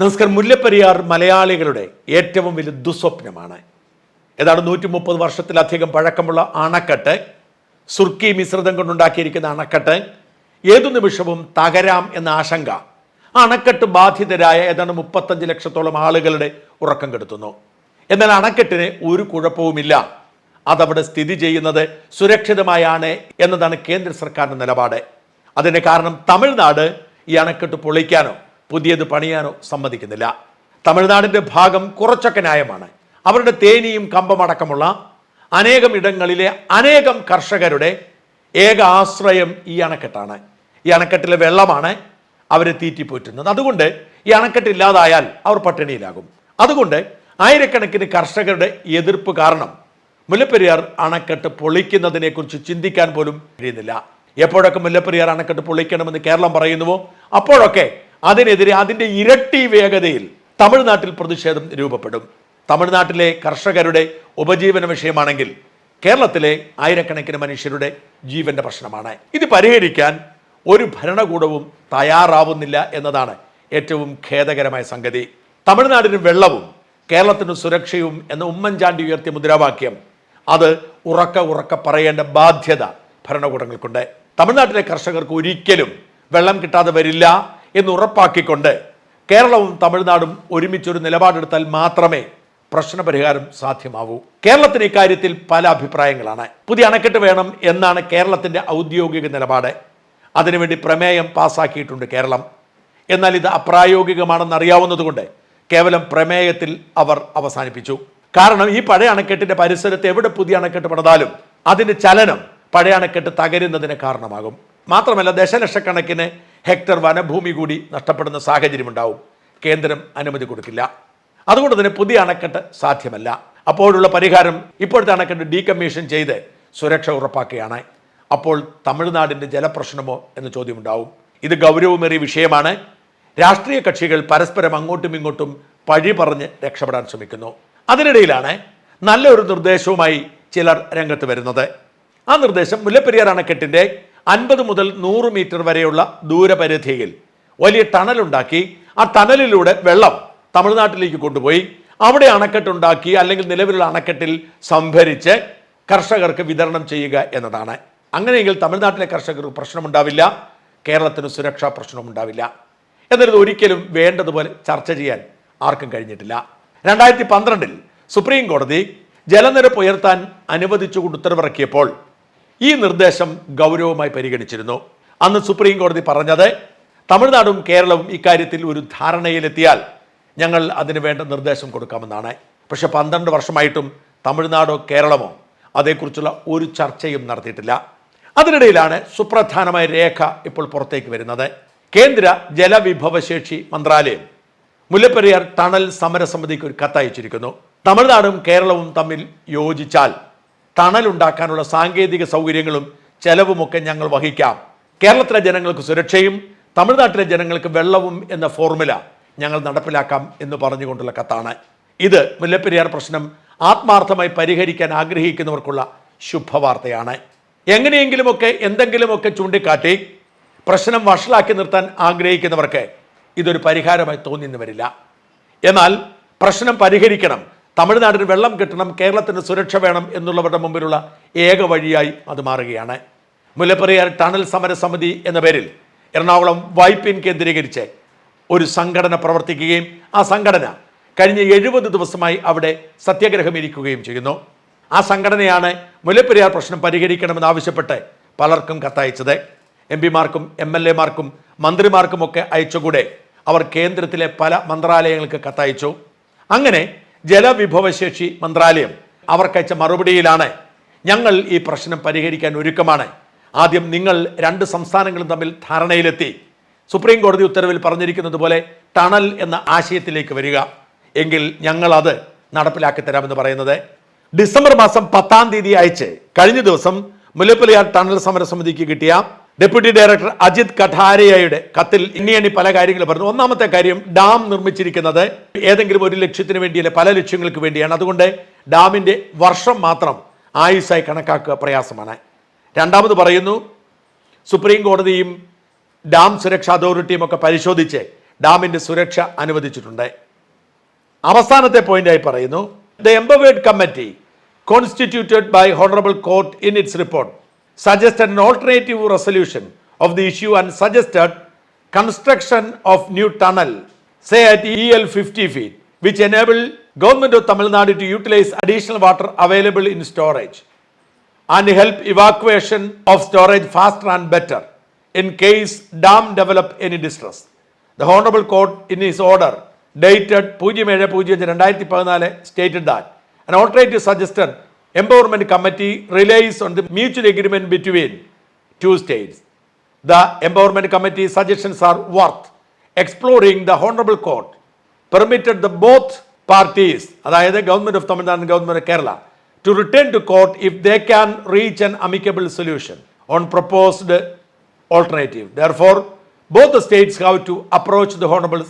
നമസ്കാരം. മുല്ലപ്പെരിയാർ മലയാളികളുടെ ഏറ്റവും വലിയ ദുസ്വപ്നമാണ്. ഏതാണ് നൂറ്റി മുപ്പത് വർഷത്തിലധികം പഴക്കമുള്ള അണക്കെട്ട് സുർക്കി മിശ്രിതം കൊണ്ടുണ്ടാക്കിയിരിക്കുന്ന അണക്കെട്ട് ഏതു നിമിഷവും തകരാം എന്ന ആശങ്ക അണക്കെട്ട് ബാധിതരായ ഏതാണ്ട് മുപ്പത്തഞ്ച് ലക്ഷത്തോളം ആളുകളുടെ ഉറക്കം കെടുത്തുന്നു. എന്നാൽ അണക്കെട്ടിന് ഒരു കുഴപ്പവുമില്ല. അതവിടെ സ്ഥിതി ചെയ്യുന്നത് സുരക്ഷിതമായാണ് എന്നതാണ് കേന്ദ്ര സർക്കാരിന്റെ നിലപാട്. അതിന് കാരണം തമിഴ്നാട് ഈ അണക്കെട്ട് പൊളിക്കാനോ പുതിയത് പണിയാനോ സമ്മതിക്കുന്നില്ല. തമിഴ്നാടിന്റെ ഭാഗം കുറച്ചൊക്കെ ന്യായമാണ്. അവരുടെ തേനിയും കമ്പമടക്കമുള്ള അനേകം ഇടങ്ങളിലെ അനേകം കർഷകരുടെ ഏക ആശ്രയം ഈ അണക്കെട്ടാണ്. ഈ അണക്കെട്ടിലെ വെള്ളമാണ് അവരെ തീറ്റിപ്പോറ്റുന്നത്. അതുകൊണ്ട് ഈ അണക്കെട്ട് ഇല്ലാതായാൽ അവർ പട്ടിണിയിലാകും. അതുകൊണ്ട് ആയിരക്കണക്കിന് കർഷകരുടെ എതിർപ്പ് കാരണം മുല്ലപ്പെരിയാർ അണക്കെട്ട് പൊളിക്കുന്നതിനെക്കുറിച്ച് ചിന്തിക്കാൻ പോലും കഴിയുന്നില്ല. എപ്പോഴൊക്കെ മുല്ലപ്പെരിയാർ അണക്കെട്ട് പൊളിക്കണമെന്ന് കേരളം പറയുന്നുവോ? അപ്പോഴൊക്കെ അതിനെതിരെ അതിന്റെ ഇരട്ടി വേഗതയിൽ തമിഴ്നാട്ടിൽ പ്രതിഷേധം രൂപപ്പെടും. തമിഴ്നാട്ടിലെ കർഷകരുടെ ഉപജീവന വിഷയമാണെങ്കിൽ കേരളത്തിലെ ആയിരക്കണക്കിന് മനുഷ്യരുടെ ജീവന്റെ പ്രശ്നമാണ്. ഇത് പരിഹരിക്കാൻ ഒരു ഭരണകൂടവും തയ്യാറാവുന്നില്ല എന്നതാണ് ഏറ്റവും ഖേദകരമായ സംഗതി. തമിഴ്നാടിന് വെള്ളവും കേരളത്തിന് സുരക്ഷയും എന്ന ഉമ്മൻചാണ്ടി ഉയർത്തിയ മുദ്രാവാക്യം അത് ഉറക്ക ഉറക്ക പറയേണ്ട ബാധ്യത ഭരണകൂടങ്ങൾക്കുണ്ട്. തമിഴ്നാട്ടിലെ കർഷകർക്ക് ഒരിക്കലും വെള്ളം കിട്ടാതെ വരില്ല. എന്ന് ഉറപ്പാക്കിക്കൊണ്ട് കേരളവും തമിഴ്നാടും ഒരുമിച്ചൊരു നിലപാടെടുത്താൽ മാത്രമേ പ്രശ്നപരിഹാരം സാധ്യമാവൂ. കേരളത്തിന് ഇക്കാര്യത്തിൽ പല അഭിപ്രായങ്ങളാണ്. പുതിയ അണക്കെട്ട് വേണം എന്നാണ് കേരളത്തിന്റെ ഔദ്യോഗിക നിലപാട്. അതിനുവേണ്ടി പ്രമേയം പാസാക്കിയിട്ടുണ്ട് കേരളം. എന്നാൽ ഇത് അപ്രായോഗികമാണെന്ന് അറിയാവുന്നതുകൊണ്ട് കേവലം പ്രമേയത്തിൽ അവർ അവസാനിപ്പിച്ചു. കാരണം ഈ പഴയ അണക്കെട്ടിന്റെ പരിസരത്ത് എവിടെ പുതിയ അണക്കെട്ട് പണിതാലും അതിന്റെ ചലനം പഴയ അണക്കെട്ട് തകരുന്നതിന് കാരണമാകും. മാത്രമല്ല ദശലക്ഷക്കണക്കിന് ഹെക്ടർ വനഭൂമി കൂടി നഷ്ടപ്പെടുന്ന സാഹചര്യമുണ്ടാവും. കേന്ദ്രം അനുമതി കൊടുക്കില്ല. അതുകൊണ്ട് തന്നെ പുതിയ അണക്കെട്ട് സാധ്യമല്ല. അപ്പോഴുള്ള പരിഹാരം ഇപ്പോഴത്തെ അണക്കെട്ട് ഡീകമ്മീഷൻ ചെയ്ത് സുരക്ഷ ഉറപ്പാക്കുകയാണ്. അപ്പോൾ തമിഴ്നാടിന്റെ ജലപ്രശ്നമോ എന്ന ചോദ്യമുണ്ടാവും. ഇത് ഗൗരവമേറിയ വിഷയമാണ്. രാഷ്ട്രീയ കക്ഷികൾ പരസ്പരം അങ്ങോട്ടും ഇങ്ങോട്ടും പഴി പറഞ്ഞ് രക്ഷപ്പെടാൻ ശ്രമിക്കുന്നു. അതിനിടയിലാണ് നല്ലൊരു നിർദ്ദേശവുമായി ചിലർ രംഗത്ത് വരുന്നത്. ആ നിർദ്ദേശം മുല്ലപ്പെരിയാർ അണക്കെട്ടിന്റെ അൻപത് മുതൽ നൂറ് മീറ്റർ വരെയുള്ള ദൂരപരിധിയിൽ വലിയ ടണലുണ്ടാക്കി ആ ടണലിലൂടെ വെള്ളം തമിഴ്നാട്ടിലേക്ക് കൊണ്ടുപോയി അവിടെ അണക്കെട്ടുണ്ടാക്കി അല്ലെങ്കിൽ നിലവിലുള്ള അണക്കെട്ടിൽ സംഭരിച്ച് കർഷകർക്ക് വിതരണം ചെയ്യുക എന്നതാണ്. അങ്ങനെയെങ്കിൽ തമിഴ്നാട്ടിലെ കർഷകർക്ക് പ്രശ്നമുണ്ടാവില്ല കേരളത്തിന് സുരക്ഷാ പ്രശ്നമുണ്ടാവില്ല. എന്നിരുന്നു ഒരിക്കലും വേണ്ടതുപോലെ ചർച്ച ചെയ്യാൻ ആർക്കും കഴിഞ്ഞിട്ടില്ല. രണ്ടായിരത്തി പന്ത്രണ്ടിൽ സുപ്രീം കോടതി ജലനിരപ്പ് ഉയർത്താൻ അനുവദിച്ചുകൊണ്ട് ഉത്തരവിറക്കിയപ്പോൾ ഈ നിർദ്ദേശം ഗൗരവമായി പരിഗണിച്ചിരുന്നു. അന്ന് സുപ്രീം കോടതി പറഞ്ഞത് തമിഴ്നാടും കേരളവും ഇക്കാര്യത്തിൽ ഒരു ധാരണയിലെത്തിയാൽ ഞങ്ങൾ അതിന് വേണ്ട നിർദ്ദേശം കൊടുക്കാമെന്നാണ്. പക്ഷെ പന്ത്രണ്ട് വർഷമായിട്ടും തമിഴ്നാടോ കേരളമോ അതേക്കുറിച്ചുള്ള ഒരു ചർച്ചയും നടത്തിയിട്ടില്ല. അതിനിടയിലാണ് സുപ്രധാനമായ രേഖ ഇപ്പോൾ പുറത്തേക്ക് വരുന്നത്. കേന്ദ്ര ജലവിഭവശേഷി മന്ത്രാലയം മുല്ലപ്പെരിയാർ ടണൽ സമരസമിതിക്ക് ഒരു കത്തയച്ചിരിക്കുന്നു. തമിഴ്നാടും കേരളവും തമ്മിൽ യോജിച്ചാൽ ടണൽ ഉണ്ടാക്കാനുള്ള സാങ്കേതിക സൗകര്യങ്ങളും ചെലവുമൊക്കെ ഞങ്ങൾ വഹിക്കാം. കേരളത്തിലെ ജനങ്ങൾക്ക് സുരക്ഷയും തമിഴ്നാട്ടിലെ ജനങ്ങൾക്ക് വെള്ളവും എന്ന ഫോർമുല ഞങ്ങൾ നടപ്പിലാക്കാം എന്ന് പറഞ്ഞുകൊണ്ടുള്ള കത്താണ്. ഇത് മുല്ലപ്പെരിയാർ പ്രശ്നം ആത്മാർത്ഥമായി പരിഹരിക്കാൻ ആഗ്രഹിക്കുന്നവർക്കുള്ള ശുഭവാർത്തയാണ്. എങ്ങനെയെങ്കിലുമൊക്കെ എന്തെങ്കിലുമൊക്കെ ചൂണ്ടിക്കാട്ടി പ്രശ്നം വഷളാക്കി നിർത്താൻ ആഗ്രഹിക്കുന്നവർക്ക് ഇതൊരു പരിഹാരമായി തോന്നിയെന്ന് വരില്ല. എന്നാൽ പ്രശ്നം പരിഹരിക്കണം തമിഴ്നാടിന് വെള്ളം കിട്ടണം കേരളത്തിന് സുരക്ഷ വേണം എന്നുള്ളവരുടെ മുമ്പിലുള്ള ഏക വഴിയായി അത് മാറുകയാണ്. മുല്ലപ്പെരിയാർ ടണൽ സമരസമിതി എന്ന പേരിൽ എറണാകുളം വൈപ്പിൻ കേന്ദ്രീകരിച്ച് ഒരു സംഘടന പ്രവർത്തിക്കുകയും ആ സംഘടന കഴിഞ്ഞ എഴുപത് ദിവസമായി അവിടെ സത്യാഗ്രഹം ഇരിക്കുകയും ചെയ്യുന്നു. ആ സംഘടനയാണ് മുല്ലപ്പെരിയാർ പ്രശ്നം പരിഹരിക്കണമെന്ന് ആവശ്യപ്പെട്ട് പലർക്കും കത്തയച്ചത്. എം പിമാർക്കും എം എൽ എമാർക്കും മന്ത്രിമാർക്കുമൊക്കെ അയച്ചുകൂടെ അവർ കേന്ദ്രത്തിലെ പല മന്ത്രാലയങ്ങൾക്ക് കത്തയച്ചു. അങ്ങനെ ജലവിഭവശേഷി മന്ത്രാലയം അവർക്കയച്ച മറുപടിയിലാണ്. ഞങ്ങൾ ഈ പ്രശ്നം പരിഹരിക്കാൻ ഒരുക്കമാണ്. ആദ്യം നിങ്ങൾ രണ്ട് സംസ്ഥാനങ്ങളും തമ്മിൽ ധാരണയിലെത്തി. സുപ്രീം കോടതി ഉത്തരവിൽ പറഞ്ഞിരിക്കുന്നത് പോലെ ടണൽ എന്ന ആശയത്തിലേക്ക് വരിക. എങ്കിൽ ഞങ്ങൾ അത് നടപ്പിലാക്കി തരാമെന്ന് പറയുന്നത്. ഡിസംബർ മാസം പത്താം തീയതി അയച്ച് കഴിഞ്ഞ ദിവസം മുല്ലപ്പള്ളിയാർ ടണൽ സമരസമിതിക്ക് കിട്ടിയ ഡെപ്യൂട്ടി ഡയറക്ടർ അജിത് കഠാരിയയുടെ കത്തിൽ ഇനിയണി പല കാര്യങ്ങൾ പറഞ്ഞു. ഒന്നാമത്തെ കാര്യം ഡാം നിർമ്മിച്ചിരിക്കുന്നത് ഏതെങ്കിലും ഒരു ലക്ഷ്യത്തിന് വേണ്ടിയല്ല പല ലക്ഷ്യങ്ങൾക്ക് വേണ്ടിയാണ്. അതുകൊണ്ട് ഡാമിന്റെ വർഷം മാത്രം ആയുസ്സായി കണക്കാക്കുക പ്രയാസമാണ്. രണ്ടാമത് പറയുന്നു സുപ്രീം കോടതിയും ഡാം സുരക്ഷാ അതോറിറ്റിയും ഒക്കെ പരിശോധിച്ച് ഡാമിന്റെ സുരക്ഷ അനുവദിച്ചിട്ടുണ്ട്. അവസാനത്തെ പോയിന്റായി പറയുന്നു the empowered committee constituted by honourable court in its report suggested an alternative resolution of the issue and suggested construction of new tunnel, say at EL 50 feet, which enable government of Tamil Nadu to utilize additional water available in storage and help evacuation of storage faster and better in case dam develop any distress. The Honorable Court in its order dated 07-05-2014 stated that an alternative suggested empowerment committee relies on the mutual agreement between two states. The empowerment committee suggestions are worth exploring the Honorable Court permitted the both parties, അതായത് government of Tamil Nadu government of Kerala to return to court if they can reach an amicable solution on proposed alternative. Therefore, both the states have to approach the Honorable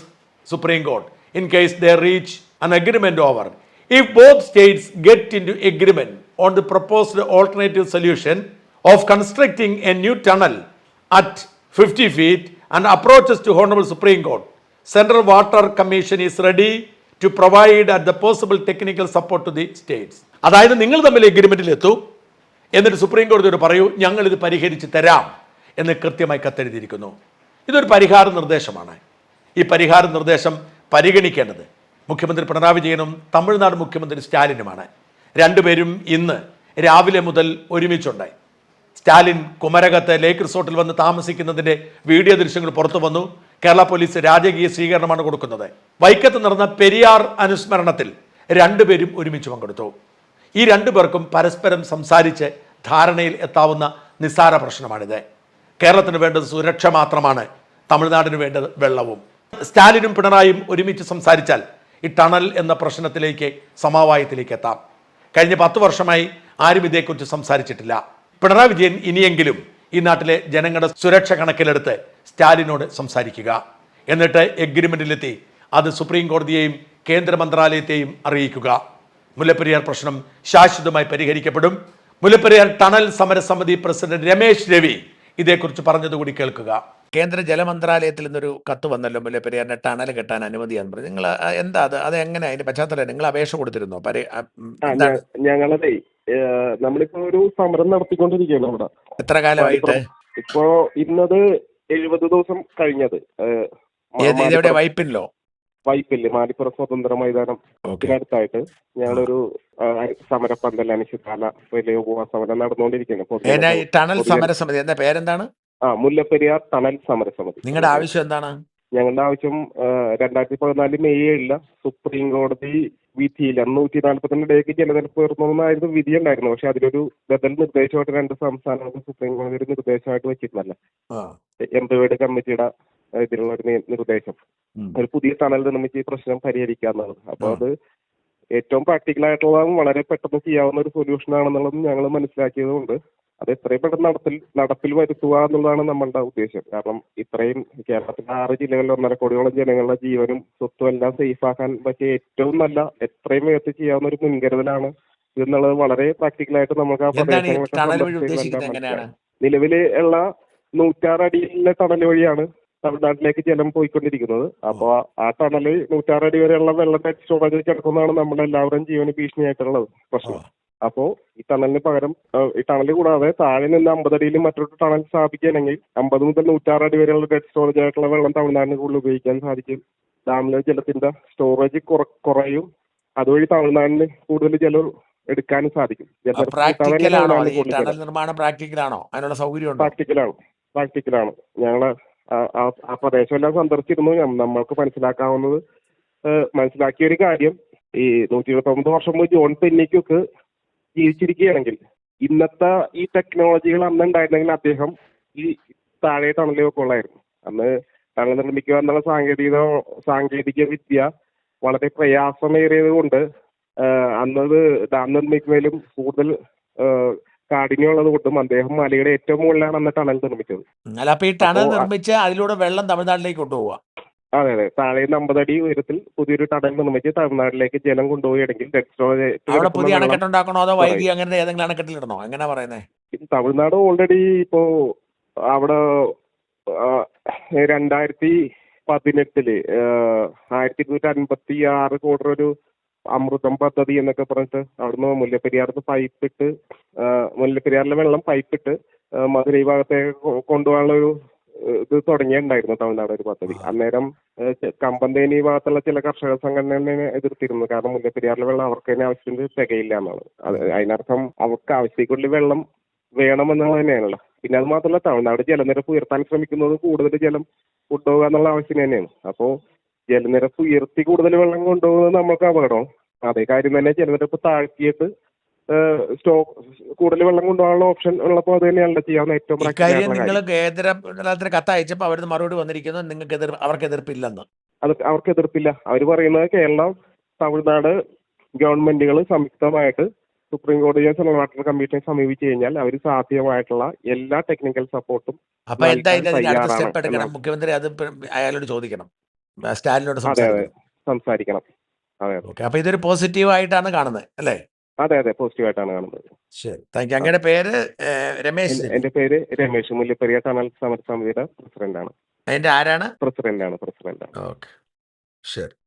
Supreme Court in case they reach an agreement over. If both states get into agreement on the proposed alternative solution of constructing a new tunnel at 50 feet and approaches to Honorable Supreme Court, Central Water Commission is ready to provide at the possible technical support to the states. അതായത് നിങ്ങൾ തമ്മിൽ എഗ്രിമെന്റിൽ എത്തൂ എന്നിട്ട് supreme കോടതിയോട് പറയൂ ഞങ്ങൾ ഇത് പരിഹരിച്ച് തരാം എന്ന് കൃത്യമായി കത്തെഴുതിയിരിക്കുന്നു ഇതൊരു പരിഹാര നിർദ്ദേശമാണ് ഈ പരിഹാര നിർദ്ദേശം പരിഗണിക്കേണ്ടത് മുഖ്യമന്ത്രി പിണറായി വിജയനും തമിഴ്നാട് മുഖ്യമന്ത്രി സ്റ്റാലിനുമാണ്. രണ്ടുപേരും ഇന്ന് രാവിലെ മുതൽ ഒരുമിച്ചുണ്ട് സ്റ്റാലിൻ കുമരകത്ത് ലേക്ക് റിസോർട്ടിൽ വന്ന് താമസിക്കുന്നതിന്റെ വീഡിയോ ദൃശ്യങ്ങൾ പുറത്തു വന്നു. കേരള പോലീസ് രാജകീയ സ്വീകരണമാണ് കൊടുക്കുന്നത്. വൈക്കത്ത് നടന്ന പെരിയാർ അനുസ്മരണത്തിൽ രണ്ടുപേരും ഒരുമിച്ച് പങ്കെടുത്തു. ഈ രണ്ടു പേർക്കും പരസ്പരം സംസാരിച്ച് ധാരണയിൽ എത്താവുന്ന നിസ്സാര പ്രശ്നമാണിത്. കേരളത്തിന് വേണ്ടത് സുരക്ഷ മാത്രമാണ് തമിഴ്നാടിന് വേണ്ടത് വെള്ളവും. സ്റ്റാലിനും പിണറായും ഒരുമിച്ച് സംസാരിച്ചാൽ ഈ ടണൽ എന്ന പ്രശ്നത്തിലേക്ക് സമവായത്തിലേക്ക് എത്താം കഴിഞ്ഞ പത്ത് വർഷമായി ആരും ഇതേക്കുറിച്ച് സംസാരിച്ചിട്ടില്ല. പിണറായി വിജയൻ ഇനിയെങ്കിലും ഈ നാട്ടിലെ ജനങ്ങളുടെ സുരക്ഷ കണക്കിലെടുത്ത് സ്റ്റാലിനോട് സംസാരിക്കുക. എന്നിട്ട് എഗ്രിമെന്റിലെത്തി അത് സുപ്രീം കോടതിയെയും കേന്ദ്ര മന്ത്രാലയത്തെയും അറിയിക്കുക. മുല്ലപ്പെരിയാർ പ്രശ്നം ശാശ്വതമായി പരിഹരിക്കപ്പെടും. മുല്ലപ്പെരിയാർ ടണൽ സമരസമിതി പ്രസിഡന്റ് രമേശ് രവി ഇതേക്കുറിച്ച് പറഞ്ഞതുകൂടി കേൾക്കുക. കേന്ദ്ര ജലമന്ത്രാലയത്തിൽ നിന്നൊരു കത്ത് വന്നല്ലോ മുല്ലപ്പെരിയാറിന്റെ ടണൽ കെട്ടാൻ അനുമതിയാന്ന് പറഞ്ഞു. നിങ്ങൾ എന്താ അത്? അത് എങ്ങനെ? അതിന്റെ പശ്ചാത്തലം നിങ്ങൾ അപേക്ഷ കൊടുത്തിരുന്നോ? ഞങ്ങളതേ നമ്മളിപ്പോ ഒരു സമരം നടത്തിക്കൊണ്ടിരിക്കുകയാണ് അവിടെ. എത്ര കാലമായിട്ട് ഇപ്പോ ഇന്നത് എഴുപത് ദിവസം കഴിഞ്ഞത് വൈപ്പിലോ ഇതെവിടെ മാലിപ്പുറം- വൈപ്പിനിലോ? വൈപ്പില്ലേ മാലിപ്പുറം സ്വതന്ത്ര മൈതാനം. അടുത്തായിട്ട് ഞങ്ങളൊരു സമരപ്പന്തൽ അനിശ്ചിതകാല വലിയ ഉപവാസ സമരം നടന്നുകൊണ്ടിരിക്കുകയാണ്. ഏനാ പൊതുജന- ഈ ടണൽ സമരസമിതി എന്താ പേരെന്താണ്? ആ മുല്ലപ്പെരിയാർ തണൽ സമരസമിതി. നിങ്ങളുടെ ആവശ്യം എന്താണ്? ഞങ്ങളുടെ ആവശ്യം രണ്ടായിരത്തി പതിനാല് മെയ് ഏഴിൽ സുപ്രീം കോടതി വിധിയിൽ നൂറ്റി നാൽപ്പത്തിരണ്ട് ഡേക്ക് ജലനിരപ്പ് ഉയർന്നതെന്നായിരുന്നു വിധി ഉണ്ടായിരുന്നു പക്ഷെ അതിലൊരു ബദൽ നിർദ്ദേശമായിട്ട് രണ്ട് സംസ്ഥാനങ്ങൾക്ക് സുപ്രീം കോടതി ഒരു നിർദ്ദേശമായിട്ട് വെച്ചിരുന്നല്ല. എംപവേർഡ് കമ്മിറ്റിയുടെ ഇതിലുള്ള ഒരു നിർദ്ദേശം. ഒരു പുതിയ തണൽ നിർമ്മിച്ച് ഈ പ്രശ്നം പരിഹരിക്കാന്നുള്ളത് അപ്പൊ അത് ഏറ്റവും പ്രാക്ടിക്കൽ ആയിട്ടുള്ളതും വളരെ പെട്ടെന്ന് ചെയ്യാവുന്ന ഒരു സൊല്യൂഷൻ ആണെന്നുള്ളതും ഞങ്ങൾ മനസ്സിലാക്കിയതുകൊണ്ട് അത് എത്രയും പെട്ടെന്ന് നടപ്പിൽ നടപ്പിൽ വരുത്തുക എന്നുള്ളതാണ് നമ്മളുടെ ഉദ്ദേശം. കാരണം ഇത്രയും കേരളത്തിലെ ആറ് ജില്ലകളിൽ ഒന്നര കോടിയോളം ജനങ്ങളുടെ ജീവനും സ്വത്തും എല്ലാം സേഫ് ആക്കാൻ പറ്റിയ ഏറ്റവും നല്ല എത്രയും വേഗത്തിൽ ചെയ്യാവുന്ന ഒരു മുൻകരുതലാണ് ഇതെന്നുള്ളത് വളരെ പ്രാക്ടിക്കലായിട്ട് നമുക്ക് ആ പ്രദേശങ്ങളൊക്കെ നിലവിൽ ഉള്ള നൂറ്റാറടിയിലെ ടണൽ വഴിയാണ് തമിഴ്നാട്ടിലേക്ക് ജലം പോയിക്കൊണ്ടിരിക്കുന്നത്. അപ്പോൾ ആ ടണൽ നൂറ്റാറടി വരെയുള്ള വെള്ളം സ്റ്റോറേജിൽ കിടക്കുന്നതാണ് നമ്മുടെ എല്ലാവരും ജീവന് ഭീഷണിയായിട്ടുള്ളത്. പ്രശ്നം അപ്പോൾ ഈ ടണലിന് പകരം ഈ ടണൽ കൂടാതെ താഴെ നിന്ന് അമ്പതടിയിലും അടിയിൽ മറ്റൊരു ടണൽ സ്ഥാപിക്കുകയാണെങ്കിൽ അമ്പത് മുതൽ നൂറ്റാറ് അടി വരെയുള്ള ഡെഡ് സ്റ്റോറേജ് ആയിട്ടുള്ള വെള്ളം തമിഴ്നാടിന് കൂടുതൽ ഉപയോഗിക്കാൻ സാധിക്കും. ഡാമിലെ ജലത്തിന്റെ സ്റ്റോറേജ് കുറയും. അതുവഴി തമിഴ്നാടിന് കൂടുതൽ ജലം എടുക്കാനും സാധിക്കും. പ്രാക്ടിക്കലാണോ. ടണൽ നിർമ്മാണം പ്രാക്ടിക്കലാണോ അതിനുള്ള സൗകര്യം ഉണ്ടോ പ്രാക്ടിക്കലാണ് പ്രാക്ടിക്കലാണ് ഞങ്ങൾ ആ- പ്രദേശമെല്ലാം സന്ദർശിച്ചിരുന്നു. നമ്മൾക്ക് മനസ്സിലാക്കാവുന്നത് മനസ്സിലാക്കിയ ഒരു കാര്യം ഈ നൂറ്റി ഇരുപത്തൊമ്പത് വർഷം മുമ്പ് ജോൺ പെന്നിക്കൊക്കെ ജീവിച്ചിരിക്കുകയാണെങ്കിൽ ഇന്നത്തെ ഈ ടെക്നോളജികൾ അന്ന് ഉണ്ടായിരുന്നെങ്കിൽ അദ്ദേഹം ഈ താഴെ ടണലിൽ കൊള്ളായിരുന്നു അന്ന് ടണൽ നിർമ്മിക്കുക എന്നുള്ള സാങ്കേതിക സാങ്കേതിക വിദ്യ വളരെ പ്രയാസമേറിയത് കൊണ്ട് അന്നത് ഡാം നിർമ്മിക്കുന്നതിലും കൂടുതൽ കാഠിന്യമുള്ളത് കൊണ്ടും അദ്ദേഹം മലയുടെ ഏറ്റവും മുകളിലാണ് അന്ന് ടണൽ നിർമ്മിച്ചത്. അല്ല അപ്പൊ ഈ ടണൽ നിർമ്മിച്ച് അതിലൂടെ വെള്ളം തമിഴ്നാട്ടിലേക്ക് കൊണ്ടുപോവുക. അതെ അതെ. താഴെ അമ്പതടി അടി ഉയരത്തിൽ പുതിയൊരു ടണൽ നിർമ്മിച്ച് തമിഴ്നാട്ടിലേക്ക് ജലം കൊണ്ടുപോവുകയാണെങ്കിൽ ഡെഡ് സ്റ്റോറേജ് അവിടെ പുതിയ അണക്കെട്ട് ഉണ്ടാക്കണോ അതോ കുറയും. അങ്ങനെ ഏതെങ്കിലും അണക്കെട്ടിലിടണോ? എങ്ങനെ പറയുന്നത് തമിഴ്നാട് ഓൾറെഡി ഇപ്പോ അവിടെ രണ്ടായിരത്തി പതിനെട്ടിൽ ആയിരത്തി ഇരുന്നൂറ്റി അൻപത്തി ആറ് കോടി ഒരു അമൃതം പദ്ധതി എന്നൊക്കെ പറഞ്ഞിട്ട് അവിടുന്ന് മുല്ലപ്പെരിയാറിന്ന് പൈപ്പിട്ട് മുല്ലപ്പെരിയാറിലെ വെള്ളം പൈപ്പിട്ട് മധുരൈ ഭാഗത്തേക്ക് കൊണ്ടുപോകാനുള്ള ഒരു ഇത് തുടങ്ങിയിട്ടുണ്ടായിരുന്നു തമിഴ്നാട് ഒരു പദ്ധതി. അന്നേരം കമ്പന്തേനി ഭാഗത്തുള്ള ചില കർഷക സംഘടനയെ എതിർത്തിരുന്നു. കാരണം മുല്ലപ്പെരിയാറിലെ വെള്ളം അവർക്ക് തന്നെ ആവശ്യത്തിന് തികയില്ല എന്നാണ്. അത് അതിനർത്ഥം അവർക്ക് ആവശ്യത്തേക്കുള്ള വെള്ളം വേണമെന്നുള്ളത് തന്നെയാണല്ലോ. പിന്നെ അത് മാത്രമല്ല തമിഴ്നാട് ജലനിരപ്പ് ഉയർത്താൻ ശ്രമിക്കുന്നത് കൂടുതൽ ജലം കൊണ്ടുപോകുക എന്നുള്ള ആവശ്യം തന്നെയാണ്. അപ്പോൾ ജലനിരപ്പ് ഉയർത്തി കൂടുതൽ വെള്ളം കൊണ്ടുപോകുന്നത് നമ്മൾക്ക് അപകടം അതേ കാര്യം തന്നെ ജലനിരപ്പ് താഴ്ത്തിയിട്ട് സ്റ്റോക്ക് കൂടുതൽ വെള്ളം കൊണ്ടുപോകാനുള്ള ഓപ്ഷൻ ഉള്ളപ്പോൾ അത് തന്നെയാണല്ലോ ചെയ്യാവുന്ന ഏറ്റവും ഇക്കാര്യം നിങ്ങൾ കേന്ദ്രത്തിന് കേന്ദ്ര അയച്ചപ്പോൾ അവിടുന്ന് മറുപടി വന്നിരിക്കുന്നു നിങ്ങൾക്ക് എതിർ അവർക്ക് എതിർപ്പില്ലെന്ന്. അത് അവർക്ക് എതിർപ്പില്ല. അവർ പറയുന്നത് കേരളം തമിഴ്നാട് ഗവൺമെന്റുകൾ സംയുക്തമായിട്ട് സുപ്രീം കോടതിയെ വാട്ടർ കമ്മീഷനെ സമീപിച്ചു കഴിഞ്ഞാൽ അവർ സാധ്യമായിട്ടുള്ള എല്ലാ ടെക്നിക്കൽ സപ്പോർട്ടും അപ്പൊ എന്തായാലും. മുഖ്യമന്ത്രി അത് അയാളോട് ചോദിക്കണം. സ്റ്റാലിനോട് സംസാരിക്കണം. സംസാരിക്കണം. അതെ അതെ. അപ്പൊ ഇതൊരു പോസിറ്റീവ് ആയിട്ടാണ് കാണുന്നത് അല്ലേ? അതെ അതെ. പോസിറ്റീവ് ആയിട്ടാണ് കാണുന്നത്. ശരി. Thank you. അങ്ങയുടെ പേര് രമേശ്. എന്റെ- പേര് രമേശ് മുല്ലപ്പെരിയ കനൽ സമര സമിതിയുടെ പ്രസിഡന്റാണ്. അതിന്റെ ആരാണ്? പ്രസിഡന്റാണ് പ്രസിഡന്റാണ്. ഓക്കെ. ശരി.